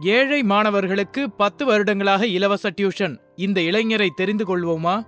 ஏழை மாணவர்களுக்கு பத்து வருடங்களாக இலவச டியூஷன். இந்த இளைஞரை தெரிந்து கொள்வோமா?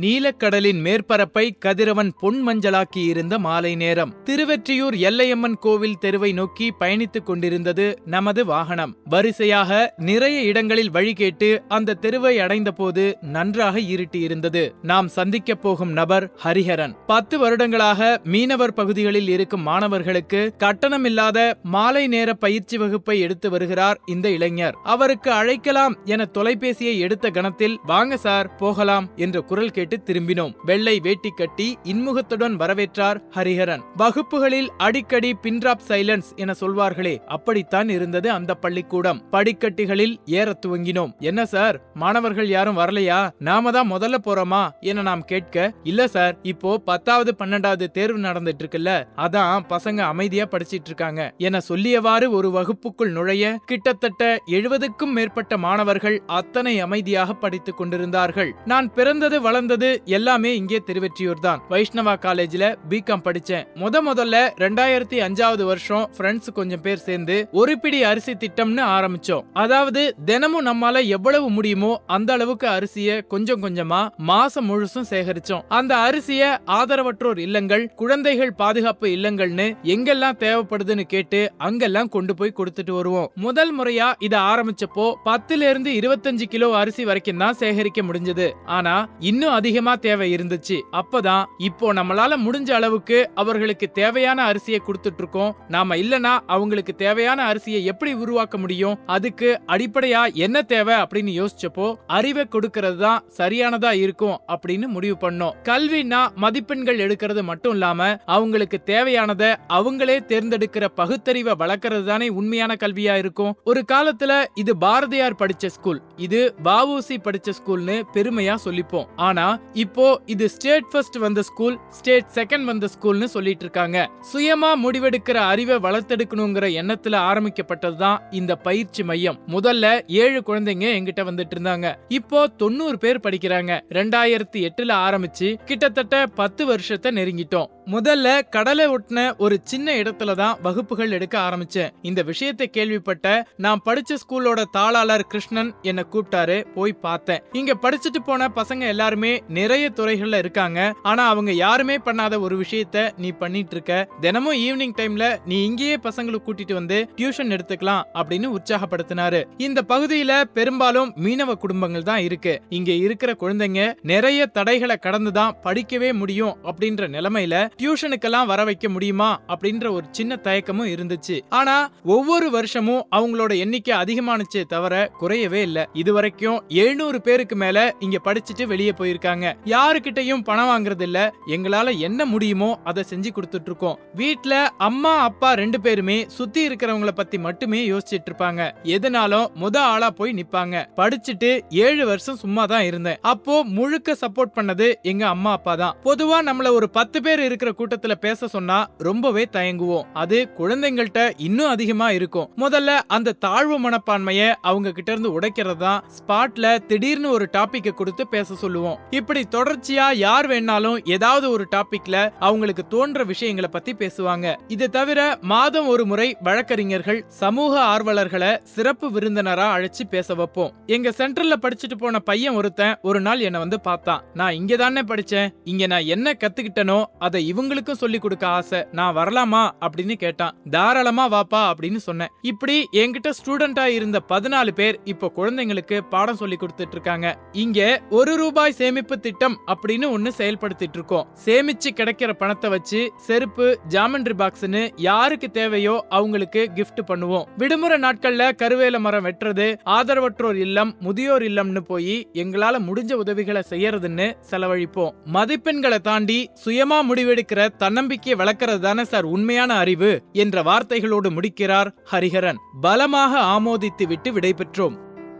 நீலக்கடலின் மேற்பரப்பை கதிரவன் பொன் மஞ்சளாக்கி இருந்த மாலை நேரம். திருவெற்றியூர் எல்லையம்மன் கோவில் தெருவை நோக்கி பயணித்துக் கொண்டிருந்தது நமது வாகனம். வரிசையாக நிறைய இடங்களில் வழி கேட்டு அந்த தெருவை அடைந்தபோது நன்றாக இருட்டியிருந்தது. நாம் சந்திக்கப் போகும் நபர் ஹரிஹரன். பத்து வருடங்களாக மீனவர் பகுதிகளில் இருக்கும் மாணவர்களுக்கு கட்டணமில்லாத மாலை நேர பயிற்சி வகுப்பை எடுத்து வருகிறார் இந்த இளைஞர். அவருக்கு அழைக்கலாம் என தொலைபேசியை எடுத்த கணத்தில் வாங்க சார் போகலாம் என்ற குரல் கேட்டு திரும்பினோம். வெள்ளை வேட்டி கட்டி இன்முகத்துடன் வரவேற்றார் ஹரிஹரன். வகுப்புகளில் அடிக்கடி பின்ட்ராப் சைலன்ஸ் என சொல்வார்களே அப்படித்தான் இருந்தது அந்த பள்ளிக்கூடம். படிக்கட்டிகளில் ஏற துவங்கினோம். என்ன சார்? மாணவர்கள் யாரும் வரலையா? நாம தான் முதல்ல போறோமா? என நாம் கேட்க இல்ல சார் இப்போ பத்தாவது பன்னெண்டாவது தேர்வு நடந்துட்டு இருக்குல்ல அதான் பசங்க அமைதியா படிச்சிட்டு இருக்காங்க என சொல்லியவாறு ஒரு வகுப்புக்குள் நுழைய கிட்டத்தட்ட எழுபதுக்கும் மேற்பட்ட மாணவர்கள் அத்தனை அமைதியாக படித்துக் கொண்டிருந்தார்கள். நான் பிறந்தது வளர்ந்தது எல்லாமே இங்கே திருவெற்றியூர் தான். வைஷ்ணவா காலேஜ்ல பிகாம் படிச்சேன். முத முதல்ல ரெண்டாயிரத்தி அஞ்சாவது வருஷம் ஃப்ரெண்ட்ஸ் கொஞ்சம் பேர் சேர்ந்து ஒரு பிடி அரிசி திட்டம்னு ஆரம்பிச்சோம். அதாவது தினமும் நம்மால எவ்வளவு முடியுமோ அந்த அளவுக்கு அரிசிய கொஞ்சம் கொஞ்சமா மாசம் முழுசும் சேகரிச்சோம். அந்த அரிசிய ஆதரவற்றோர் இல்லங்கள் குழந்தைகள் பாதுகாப்பு இல்லங்கள்னு எங்கெல்லாம் தேவைப்படுதுன்னு கேட்டு அங்கெல்லாம் கொண்டு போய் கொடுத்துட்டு வருவோம். முதல் முறையா இத ஆரம்பிச்சப்போ பத்துல இருந்து இருபத்தஞ்சு கிலோ அரிசி வரைக்கும் தான் சேகரிக்க முடிஞ்சது. ஆனா இன்னும் அதிகமா தேவை இருந்துச்சு. அப்பதான் இப்போ நம்மளால முடிஞ்ச அளவுக்கு அவர்களுக்கு தேவையான அரிசியை கொடுத்துட்டு இருக்கோம் நாம இல்லனா அவங்களுக்கு தேவையான அரிசியை எப்படி உருவாக்க முடியும்? அதுக்கு அடிப்படையா என்ன தேவை அப்படின்னு யோசிச்சப்போ அறிவை கொடுக்கறது தான் சரியானதா இருக்கும் அப்படின்னு முடிவு பண்ணோம். கல்வினா மதிப்பெண்கள் எடுக்கிறது மட்டும் இல்லாம அவங்களுக்கு தேவையானதை அவங்களே தேர்ந்தெடுக்கிற பகுத்தறிவை வளர்க்கறது தானே உண்மையான கல்வியா இருக்கும். ஒரு காலத்துல இது பாரதியார் படிச்ச ஸ்கூல் இது வஉசி படிச்ச ஸ்கூல்னு பெருமையா சொல்லிப்போம். ஆனா இப்போ இது ஸ்டேட் ஃபர்ஸ்ட் வந்த ஸ்கூல் ஸ்டேட் செகண்ட் வந்த ஸ்கூல்னு சொல்லிட்டு இருக்காங்க சுயமா முடிவெடுக்கிற அறிவை வளர்த்தெடுக்கணுங்கிற எண்ணத்துல ஆரம்பிக்கப்பட்டது தான் இந்த பயிற்சி மையம். முதல்ல ஏழு குழந்தைங்க எங்கிட்ட வந்துட்டு இருந்தாங்க இப்போ தொண்ணூறு பேர் படிக்கிறாங்க. ரெண்டாயிரத்தி எட்டுல ஆரம்பிச்சு கிட்டத்தட்ட பத்து வருஷத்தை நெருங்கிட்டோம். முதல்ல கடலை ஒட்டின ஒரு சின்ன இடத்துல தான் வகுப்புகள் எடுக்க ஆரம்பிச்சேன். இந்த விஷயத்தை கேள்விப்பட்ட நான் படிச்ச ஸ்கூலோட தாளாளர் கிருஷ்ணன் என்ன கூப்பிட்டாரு போய் பார்த்தேன். இங்க படிச்சுட்டு போன பசங்க எல்லாருமே நிறைய துறைகள்ல இருக்காங்க. ஆனா அவங்க யாருமே பண்ணாத ஒரு விஷயத்த நீ பண்ணிட்டு இருக்க தினமும் ஈவினிங் டைம்ல நீ இங்கேயே பசங்களை கூட்டிட்டு வந்து டியூஷன் எடுத்துக்கலாம் அப்படின்னு உற்சாகப்படுத்தினாரு. இந்த பகுதியில பெரும்பாலும் மீனவ குடும்பங்கள் தான் இருக்கு. இங்க இருக்கிற குழந்தைங்க நிறைய தடைகளை கடந்து தான் படிக்கவே முடியும் அப்படின்ற நிலைமையில டியூஷனுக்கெல்லாம் வர வைக்க முடியுமா அப்படின்ற ஒரு சின்ன தயக்கமும் இருந்துச்சு. ஆனா ஒவ்வொரு வருஷமும் அவங்களோட எண்ணிக்கை அதிகமானுச்சே தவிர குறையவே இல்ல. இதுவரைக்கும் எழுநூறு பேருக்கு மேல இங்க படிச்சுட்டு வெளியே போயிருக்காங்க. யாருக்கிட்டையும் பணம் வாங்குறது இல்ல எங்களால என்ன முடியுமோ அதை செஞ்சு கொடுத்துட்டு இருக்கோம் வீட்ல அம்மா அப்பா ரெண்டு பேருமே சுத்தி இருக்கிறவங்கள பத்தி மட்டுமே யோசிச்சுட்டு இருப்பாங்க. எதுனாலும் முத ஆளா போய் நிப்பாங்க. படிச்சுட்டு ஏழு வருஷம் சும்மா தான் இருந்தேன். அப்போ முழுக்க சப்போர்ட் பண்ணது எங்க அம்மா அப்பா தான். பொதுவா நம்மள ஒரு பத்து பேர் இருக்கிற கூட்டத்துல பேச சொன்னா ரொம்பவே தயங்குவோம். அது குழந்தைங்கள்ட்ட இன்னும் அதிகமா இருக்கும். முதல்ல அந்த தாழ்வு மனப்பான்மைய அவங்க கிட்ட இருந்து உடைக்கிறது தான் ஸ்பாட்ல திடீர்னு ஒரு டாபிக் கொடுத்து பேச சொல்லுவோம். இப்படி தொடர்ச்சியா யார் வேணாலும் ஏதாவது ஒரு டாபிக்ல அவங்களுக்கு தோன்ற விஷயங்களை பத்தி பேசுவாங்க. இது தவிர மாதம் ஒரு முறை வழக்கறிஞர்கள் சமூக ஆர்வலர்களை சிறப்பு விருந்தினரா அழைச்சு பேச வைப்போம். எங்க சென்டர்ல படிச்சுட்டு போன பையன் ஒருத்தன் ஒரு நாள் என்ன வந்து பார்த்தான். நான் இங்க தானே படிச்சேன். இங்க நான் என்ன கத்துக்கிட்டனோ அதை இவங்களுக்கும் சொல்லி கொடுக்க ஆசை. நான் வரலாமா? அப்படின்னு கேட்டான். தாராளமா வாப்பா அப்படின்னு சொன்னேன். இப்படி என்கிட்ட ஸ்டூடெண்டா இருந்த பதினாலு பேர் இப்போ குழந்தைங்களுக்கு பாடம் சொல்லி கொடுத்துட்டு இருக்காங்க. இங்க ஒரு ரூபாய் சேமிப்பு திட்டம் அப்படின்னு ஒண்ணு செயல்படுத்திட்டு இருக்கோம். சேமிச்சு கிடைக்கிற பணத்தை வச்சு செருப்பு ஜாமண்ட்ரி பாக்ஸ்னு யாருக்கு தேவையோ அவங்களுக்கு கிஃப்ட் பண்ணுவோம். விடுமுறை நாட்கள்ல கருவேல மரம் வெட்டுறது ஆதரவற்றோர் இல்லம் முதியோர் இல்லம்னு போய் எங்களால முடிஞ்ச உதவிகளை செய்யறதுன்னு செலவழிப்போம். மதிப்பெண்களை தாண்டி சுயமா இருக்கிற தன்னம்பிக்கையை வளர்க்கறது தானே சார் உண்மையான அறிவு என்ற வார்த்தைகளோடு முடிக்கிறார் ஹரிஹரன். பலமாக ஆமோதித்து விட்டு விடைபெற்றோம்.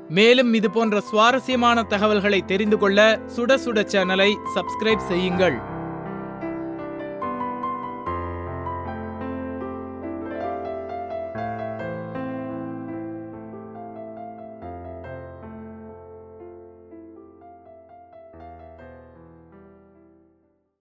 மேலும் இது போன்ற சுவாரஸ்யமான தகவல்களை தெரிந்து கொள்ள சுட சுட சேனலை சப்ஸ்கிரைப் செய்யுங்கள்.